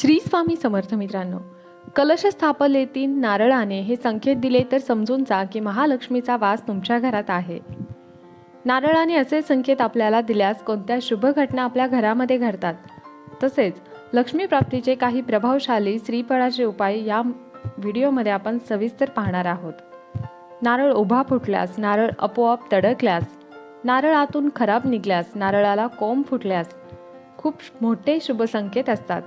श्री स्वामी समर्थ मित्रांनो कलश स्थापनेतील नारळाने हे संकेत दिले तर समजून जा की महालक्ष्मीचा वास तुमच्या घरात आहे. नारळाने असे संकेत आपल्याला दिल्यास कोणत्या शुभ घटना आपल्या घरामध्ये घडतात? तसेच लक्ष्मी प्राप्तीचे काही प्रभावशाली श्रीफळाचे उपाय या व्हिडिओमध्ये आपण सविस्तर पाहणार आहोत. नारळ उभा फुटल्यास नारळ आपोआप तडकल्यास नारळातून खराब निघल्यास नारळाला कोंब फुटल्यास खूप मोठे शुभ संकेत असतात.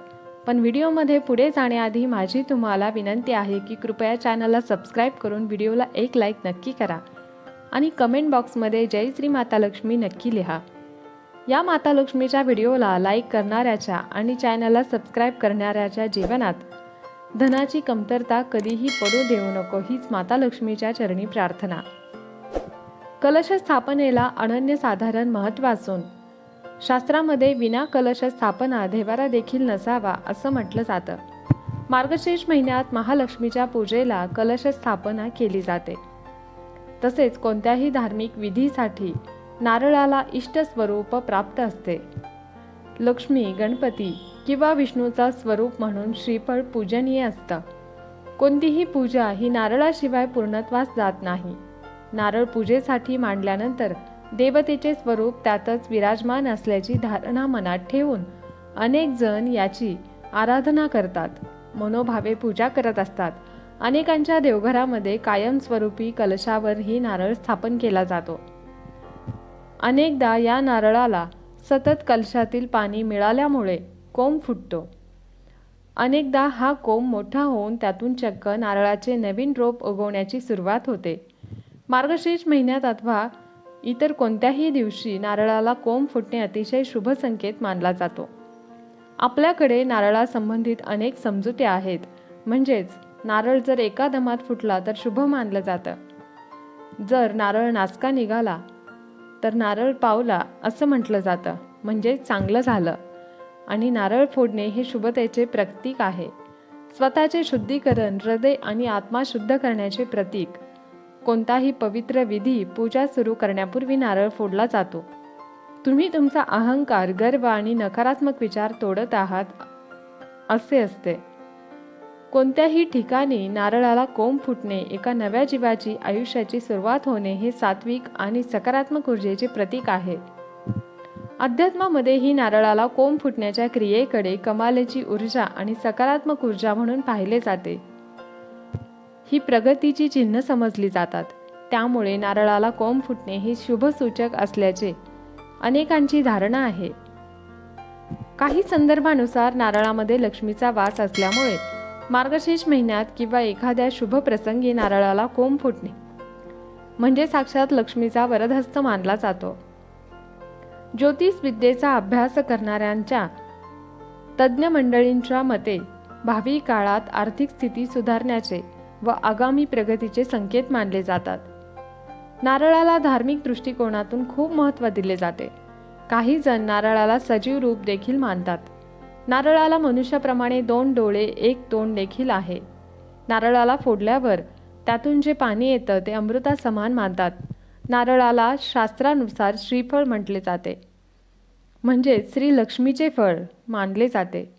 पण व्हिडिओमध्ये पुढे जाण्याआधी माझी तुम्हाला विनंती आहे की कृपया चॅनलला सबस्क्राईब करून व्हिडिओला एक लाईक नक्की करा. आणि कमेंट बॉक्समध्ये जय श्री माता लक्ष्मी नक्की लिहा. या माता लक्ष्मीच्या व्हिडिओला लाईक करणाऱ्याच्या आणि चॅनलला सबस्क्राईब करणाऱ्याच्या जीवनात धनाची कमतरता कधीही पडू देऊ नको हीच माता लक्ष्मीच्या चरणी प्रार्थना. कलश स्थापनेला अनन्यसाधारण महत्त्व असून शास्त्रामध्ये विना कलश स्थापना देवारा देखील नसावा असं म्हटलं जातं. मार्गशीर्ष महिन्यात महालक्ष्मीच्या पूजेला कलश स्थापना केली जाते. तसेच कोणत्याही धार्मिक विधीसाठी नारळाला इष्ट स्वरूप प्राप्त असते. लक्ष्मी गणपती किंवा विष्णूचा स्वरूप म्हणून श्रीफळ पूजनीय असतं. कोणतीही पूजा ही नारळाशिवाय पूर्णत्वास जात नाही. नारळ पूजेसाठी मांडल्यानंतर देवतेचे स्वरूप त्यातच विराजमान असल्याची धारणा मनात ठेवून अनेक जण याची आराधना करतात मनोभावे पूजा करत असतात. अनेकांच्या देवघरामध्ये कायमस्वरूपी कलशावरही नारळ स्थापन केला जातो. अनेकदा या नारळाला सतत कलशातील पाणी मिळाल्यामुळे कोंब फुटतो. अनेकदा हा कोंब मोठा होऊन त्यातून चक्क नारळाचे नवीन रोप उगवण्याची सुरुवात होते. मार्गशीर्ष महिन्यात अथवा इतर कोणत्याही दिवशी नारळाला कोंब फुटणे अतिशय शुभ संकेत मानला जातो. आपल्याकडे नारळासंबंधित अनेक समजुती आहेत. म्हणजेच नारळ जर एका दमात फुटला तर शुभ मानलं जातं. जर नारळ नाचका निघाला तर नारळ पावला असं म्हटलं जातं. म्हणजे चांगलं झालं. आणि नारळ फोडणे हे शुभतेचे प्रतीक आहे. स्वतःचे शुद्धीकरण हृदय आणि आत्मा शुद्ध करण्याचे प्रतीक. कोणताही पवित्र विधी पूजा सुरू करण्यापूर्वी नारळ फोडला जातो. तुम्ही तुमचा अहंकार गर्व आणि नकारात्मक विचार तोडत आहात असे असते. कोणत्याही ठिकाणी नारळाला कोंब फुटणे एका नव्या जीवाची आयुष्याची सुरुवात होणे हे सात्विक आणि सकारात्मक ऊर्जेचे प्रतीक आहे. अध्यात्मामध्ये ही नारळाला कोंब फुटण्याच्या क्रियेकडे कमालेची ऊर्जा आणि सकारात्मक ऊर्जा म्हणून पाहिले जाते. ही प्रगतीची चिन्ह समजली जातात. त्यामुळे नारळाला कोंब फुटणे हे शुभसूचक असल्याचे अनेकांची धारणा आहे. काही संदर्भानुसार नारळामध्ये लक्ष्मीचा वास असल्यामुळे मार्गशीर्ष महिन्यात किंवा एखाद्या शुभ प्रसंगी नारळाला कोंब फुटणे म्हणजे साक्षात लक्ष्मीचा वरदहस्त मानला जातो. ज्योतिष विद्येचा अभ्यास करणाऱ्यांच्या तज्ज्ञ मंडळींच्या मते भावी काळात आर्थिक स्थिती सुधारण्याचे व आगामी प्रगतीचे संकेत मानले जातात. नारळाला धार्मिक दृष्टिकोनातून खूप महत्त्व दिले जाते. काही जण नारळाला सजीव रूप देखील मानतात. नारळाला मनुष्याप्रमाणे दोन डोळे एक तोंड देखील आहे. नारळाला फोडल्यावर त्यातून जे पाणी येतं ते अमृता समान मानतात. नारळाला शास्त्रानुसार श्रीफळ म्हटले जाते. म्हणजे श्री लक्ष्मीचे फळ मानले जाते.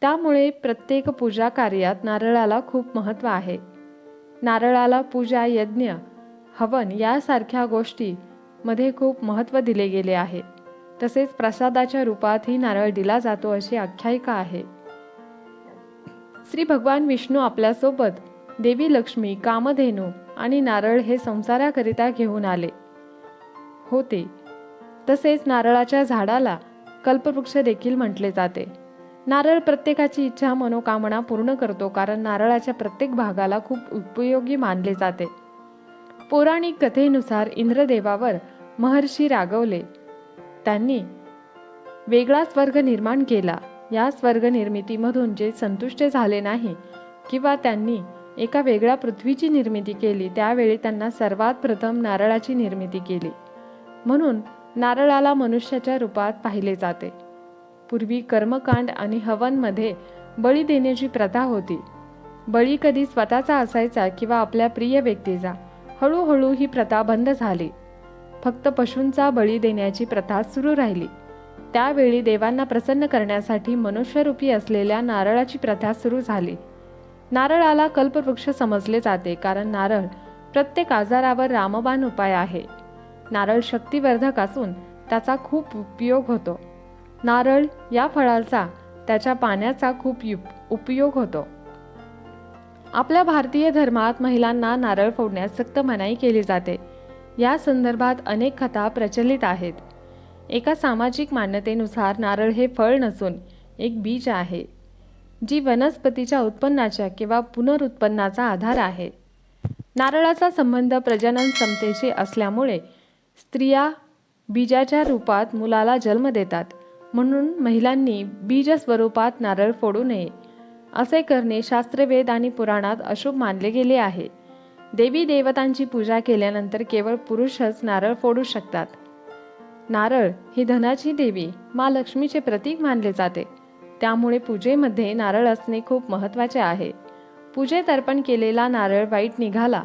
त्यामुळे प्रत्येक पूजा कार्यात नारळाला खूप महत्त्व आहे. नारळाला पूजा यज्ञ हवन यासारख्या गोष्टी मध्ये खूप महत्त्व दिले गेले आहे. तसेच प्रसादाच्या रूपातही नारळ दिला जातो अशी आख्यायिका आहे. श्री भगवान विष्णू आपल्यासोबत देवी लक्ष्मी कामधेनू आणि नारळ हे संसाराकरिता घेऊन आले. होते. तसेच नारळाच्या झाडाला कल्पवृक्ष देखील म्हटले जाते. नारळ प्रत्येकाची इच्छा मनोकामना पूर्ण करतो कारण नारळाच्या प्रत्येक भागाला खूप उपयोगी मानले जाते. पौराणिक कथेनुसार इंद्रदेवावर महर्षी रागवले. त्यांनी वेगळा स्वर्ग निर्माण केला. या स्वर्ग निर्मितीमधून जे संतुष्ट झाले नाही किंवा त्यांनी एका वेगळ्या पृथ्वीची निर्मिती केली त्यावेळी त्यांना सर्वात प्रथम नारळाची निर्मिती केली. म्हणून नारळाला मनुष्याच्या रूपात पाहिले जाते. पूर्वी कर्मकांड आणि हवनमध्ये बळी देण्याची प्रथा होती. बळी कधी स्वतःचा असायचा किंवा आपल्या प्रिय व्यक्तीचा हळूहळू ही प्रथा बंद झाली. फक्त पशूंचा बळी देण्याची प्रथा सुरू राहिली. त्यावेळी देवांना प्रसन्न करण्यासाठी मनुष्यरूपी असलेल्या नारळाची प्रथा सुरू झाली. नारळाला कल्पवृक्ष समजले जाते कारण नारळ प्रत्येक आजारावर रामबाण उपाय आहे. नारळ शक्तिवर्धक असून त्याचा खूप उपयोग होतो. नारळ या फळाचा त्याच्या पाण्याचा खूप उपयोग होतो. आपल्या भारतीय धर्मात महिलांना नारळ फोडण्यास सक्त मनाई केली जाते. या संदर्भात अनेक कथा प्रचलित आहेत. एका सामाजिक मान्यतेनुसार नारळ हे फळ नसून एक बीज आहे जी वनस्पतीच्या उत्पन्नाच्या किंवा पुनरुत्पन्नाचा आधार आहे. नारळाचा संबंध प्रजनन क्षमतेशी असल्यामुळे स्त्रिया बीजाच्या रूपात मुलाला जन्म देतात. म्हणून महिलांनी बीज स्वरूपात नारळ फोडू नये. असे करणे शास्त्रवेद आणि पुराणात अशुभ मानले गेले आहे. देवी देवतांची पूजा केल्यानंतर केवळ पुरुषच नारळ फोडू शकतात. नारळ ही धनाची देवी मा लक्ष्मीचे प्रतीक मानले जाते. त्यामुळे पूजेमध्ये नारळ असणे खूप महत्त्वाचे आहे. पूजेत अर्पण केलेला नारळ वाईट निघाला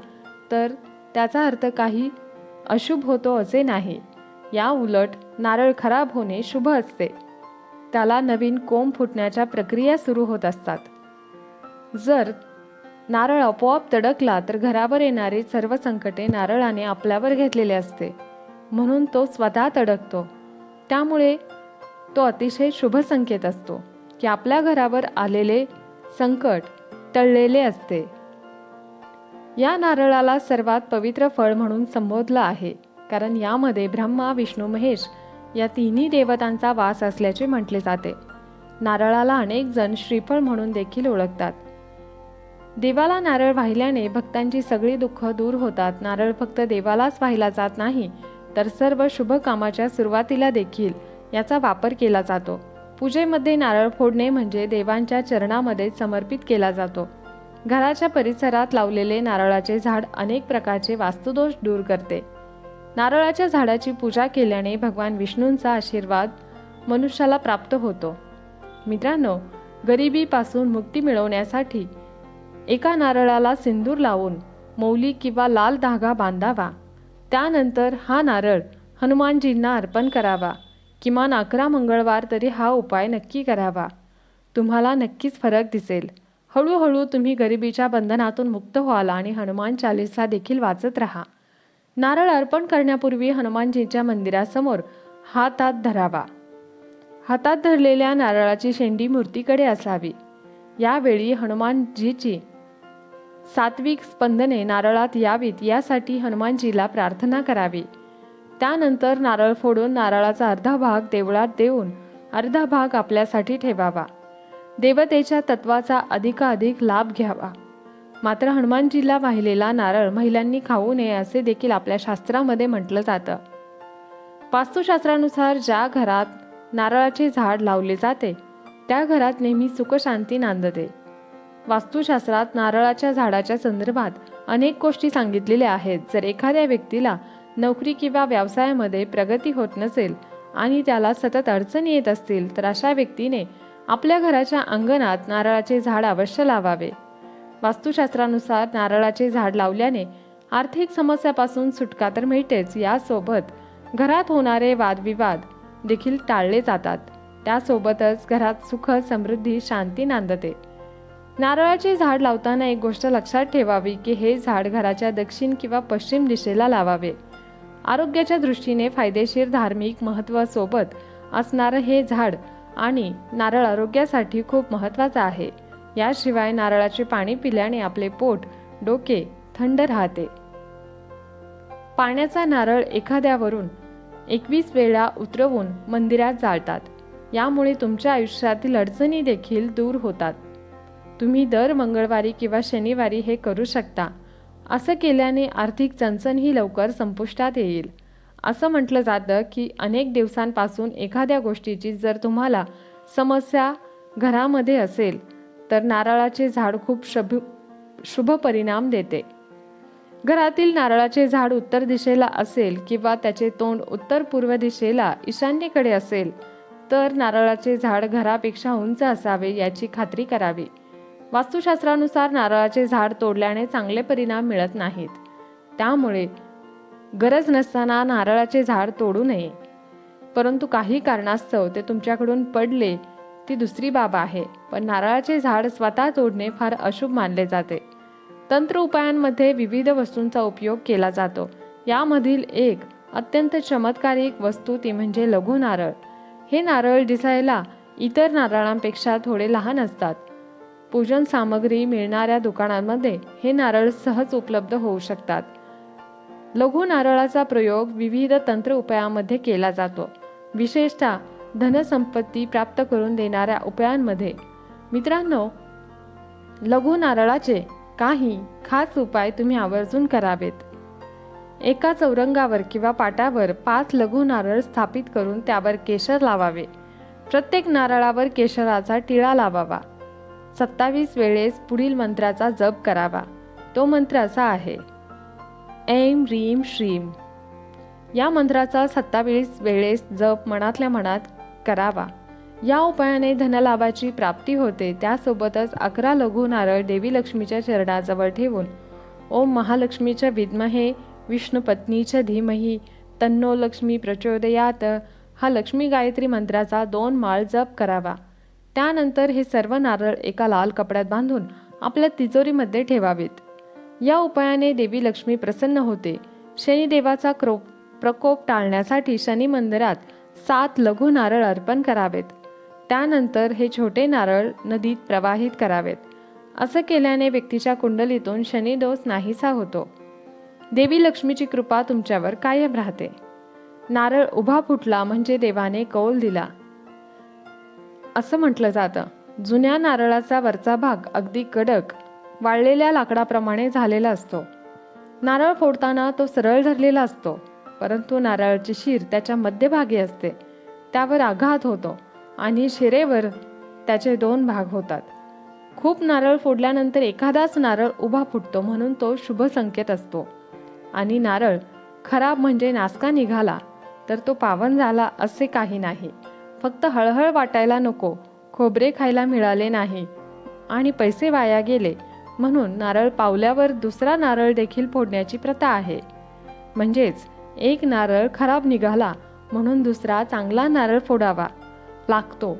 तर त्याचा अर्थ काही अशुभ होतो असे नाही. या उलट नारळ खराब होणे शुभ असते. त्याला नवीन कोंब फुटण्याच्या प्रक्रिया सुरू होत असतात. जर नारळ आपोआप तडकला तर घरावर येणारी सर्व संकटे नारळाने आपल्यावर घेतलेले असते. म्हणून तो स्वतः तडकतो. त्यामुळे तो अतिशय शुभ संकेत असतो की आपल्या घरावर आलेले संकट टळलेले असते. या नारळाला सर्वात पवित्र फळ म्हणून संबोधलं आहे. कारण यामध्ये ब्रह्मा विष्णू महेश या तिन्ही देवतांचा वास असल्याचे म्हटले जाते. नारळाला अनेक जण श्रीफळ म्हणून देखील ओळखतात. देवाला नारळ वाहिल्याने भक्तांची सगळी दुःख दूर होतात. नारळ फक्त देवालाच वाहिला जात नाही तर सर्व शुभ कामाच्या सुरुवातीला देखील याचा वापर केला जातो. पूजेमध्ये नारळ फोडणे म्हणजे देवांच्या चरणामध्ये समर्पित केला जातो. घराच्या परिसरात लावलेले नारळाचे झाड अनेक प्रकारचे वास्तुदोष दूर करते. नारळाच्या झाडाची पूजा केल्याने भगवान विष्णूंचा आशीर्वाद मनुष्याला प्राप्त होतो. मित्रांनो गरिबीपासून मुक्ती मिळवण्यासाठी एका नारळाला सिंदूर लावून मौली किंवा लाल धागा बांधावा. त्यानंतर हा नारळ हनुमानजींना अर्पण करावा. किमान अकरा मंगळवार तरी हा उपाय नक्की करावा. तुम्हाला नक्कीच फरक दिसेल. हळूहळू तुम्ही गरिबीच्या बंधनातून मुक्त व्हाल आणि हनुमान चालिसा देखील वाचत राहा. नारळ अर्पण करण्यापूर्वी हनुमानजीच्या मंदिरासमोर हातात धरावा. हातात धरलेल्या नारळाची शेंडी मूर्तीकडे असावी. यावेळी हनुमानजीची सात्विक स्पंदने नारळात यावीत यासाठी हनुमानजीला प्रार्थना करावी. त्यानंतर नारळ फोडून नारळाचा अर्धा भाग देवळात देऊन अर्धा भाग आपल्यासाठी ठेवावा. देवतेच्या तत्वाचा अधिकाधिक लाभ घ्यावा. मात्र हनुमानजीला वाहिलेला नारळ महिलांनी खाऊ नये असे देखील आपल्या शास्त्रामध्ये म्हटलं जातं. वास्तुशास्त्रानुसार ज्या घरात नारळाचे झाड लावले जाते त्या घरात नेहमी सुखशांती नांदते. वास्तुशास्त्रात नारळाच्या झाडाच्या संदर्भात अनेक गोष्टी सांगितलेल्या आहेत. जर एखाद्या व्यक्तीला नोकरी किंवा व्यवसायामध्ये प्रगती होत नसेल आणि त्याला सतत अडचणी येत असतील तर अशा व्यक्तीने आपल्या घराच्या अंगणात नारळाचे झाड अवश्य लावावे. वास्तुशास्त्रानुसार नारळाचे झाड लावल्याने आर्थिक समस्यापासून सुटका तर मिळतेच यासोबत घरात होणारे वादविवाद देखील टाळले जातात. त्यासोबतच घरात सुख समृद्धी शांती नांदते. नारळाचे झाड लावताना एक गोष्ट लक्षात ठेवावी की हे झाड घराच्या दक्षिण किंवा पश्चिम दिशेला लावावे. आरोग्याच्या दृष्टीने फायदेशीर धार्मिक महत्त्व सोबत असणारं हे झाड आणि नारळ आरोग्यासाठी खूप महत्त्वाचं आहे. याशिवाय नारळाचे पाणी पिल्याने आपले पोट डोके थंड राहते. पाण्याचा नारळ एखाद्यावरून एकवीस वेळा उतरवून मंदिरात जाळतात. यामुळे तुमच्या आयुष्यातील अडचणी देखील दूर होतात. तुम्ही दर मंगळवारी किंवा शनिवारी हे करू शकता. असं केल्याने आर्थिक चणचणही लवकर संपुष्टात येईल. असं म्हटलं जातं की अनेक दिवसांपासून एखाद्या गोष्टीची जर तुम्हाला समस्या घरामध्ये असेल तर नारळाचे झाड खूप शुभ शुभ परिणाम देते. घरातील नारळाचे झाड उत्तर दिशेला असेल किंवा त्याचे तोंड उत्तर पूर्व दिशेला ईशान्येकडे असेल तर नारळाचे झाड घरापेक्षा उंच असावे याची खात्री करावी. वास्तुशास्त्रानुसार नारळाचे झाड तोडल्याने चांगले परिणाम मिळत नाहीत. त्यामुळे गरज नसताना नारळाचे झाड तोडू नये. परंतु काही कारणास्तव ते तुमच्याकडून पडले ती दुसरी बाब आहे. पण नारळाचे झाड स्वतः तोडणे फार अशुभ मानले जाते. तंत्र उपायांमध्ये विविध वस्तूंचा उपयोग केला जातो. यामधील एक अत्यंत चमत्कारिक वस्तू ती म्हणजे लघु नारळ. हे नारळ दिसायला इतर नारळांपेक्षा थोडे लहान असतात. पूजन सामग्री मिळणाऱ्या दुकानांमध्ये हे नारळ सहज उपलब्ध होऊ शकतात. लघु नारळाचा प्रयोग विविध तंत्र उपायामध्ये केला जातो. विशेषतः धनसंपत्ती प्राप्त करून देणाऱ्या उपायांमध्ये. मित्रांनो लघु नारळाचे काही खास उपाय तुम्ही आवर्जून करावेत. एका चौरंगावर किंवा पाटावर पाच लघु नारळ स्थापित करून त्यावर केशर लावावे. प्रत्येक नारळावर केशराचा टिळा लावावा. सत्तावीस वेळेस पुढील मंत्राचा जप करावा. तो मंत्र असा आहे. ऐम रीम श्रीम या मंत्राचा सत्तावीस वेळेस जप मनातल्या मनात करावा. या उपायाने धनलाभाची प्राप्ती होते त्यासोबतच अकरा लघु नारळ देवी लक्ष्मीच्या चरणाजवळ ठेवून ओम महालक्ष्मीच्या विद्महे विष्णुपत्नीच्या धीमही तन्नो लक्ष्मी प्रचोदयात हा लक्ष्मी गायत्री मंत्राचा दोन माळ जप करावा. त्यानंतर हे सर्व नारळ एका लाल कपड्यात बांधून आपल्या तिजोरीमध्ये ठेवावेत. या उपायाने देवी लक्ष्मी प्रसन्न होते. शनिदेवाचा क्रो प्रकोप टाळण्यासाठी शनी मंदिरात सात लघु नारळ अर्पण करावेत. त्यानंतर हे छोटे नारळ नदीत प्रवाहित करावेत. असं केल्याने व्यक्तीच्या कुंडलीतून शनिदोष नाहीसा होतो. देवी लक्ष्मीची कृपा तुमच्यावर कायम राहते. नारळ उभा फुटला म्हणजे देवाने कौल दिला. असं म्हटलं जातं. जुन्या नारळाचा वरचा भाग अगदी कडक वाळलेल्या लाकडाप्रमाणे झालेला असतो. नारळ फोडताना तो सरळ धरलेला असतो. परंतु नारळाची शीर त्याच्या मध्यभागी असते. त्यावर आघात होतो आणि शिरेवर त्याचे दोन भाग होतात. खूप नारळ फोडल्यानंतर एखादाच नारळ उभा फुटतो म्हणून तो शुभ संकेत असतो. आणि नारळ खराब म्हणजे नासका निघाला तर तो पावन झाला असे काही नाही. फक्त हळहळ वाटायला नको खोबरे खायला मिळाले नाही आणि पैसे वाया गेले म्हणून नारळ पावल्यावर दुसरा नारळ देखील फोडण्याची प्रथा आहे. म्हणजेच एक नारळ खराब निघाला म्हणून दुसरा चांगला नारळ फोडावा. लागतो.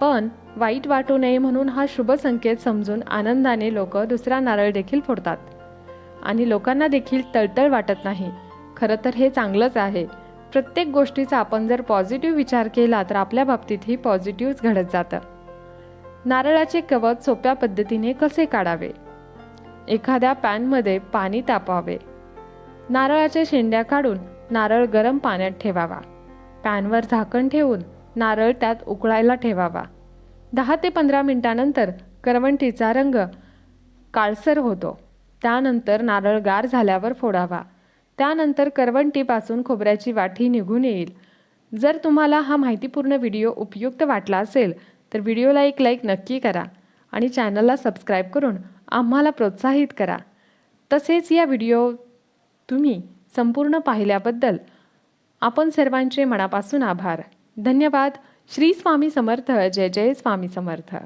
पण वाईट वाटू नये म्हणून हा शुभ संकेत समजून आनंदाने लोक दुसरा नारळ देखील फोडतात. आणि लोकांना देखील तळतळ वाटत नाही. खरं तर हे चांगलंच आहे. प्रत्येक गोष्टीचा आपण जर पॉझिटिव्ह विचार केला तर आपल्या बाबतीतही पॉझिटिव्हच घडत जातं. नारळाचे कवच सोप्या पद्धतीने कसे काढावे? एखाद्या पॅनमध्ये पाणी तापवावे. नारळाच्या शेंड्या काढून नारळ गरम पाण्यात ठेवावा. पॅनवर झाकण ठेवून नारळ त्यात उकळायला ठेवावा. दहा ते पंधरा मिनिटानंतर करवंटीचा रंग काळसर होतो. त्यानंतर नारळ गार झाल्यावर फोडावा. त्यानंतर करवंटीपासून खोबऱ्याची वाटी निघून येईल. जर तुम्हाला हा माहितीपूर्ण व्हिडिओ उपयुक्त वाटला असेल तर व्हिडिओला एक लाईक नक्की करा आणि चॅनलला सबस्क्राईब करून आम्हाला प्रोत्साहित करा. तसेच या व्हिडिओ तुम्ही संपूर्ण पाहिल्याबद्दल आपण सर्वांचे मनापासून आभार. धन्यवाद. श्री स्वामी समर्थ. जय जय स्वामी समर्थ.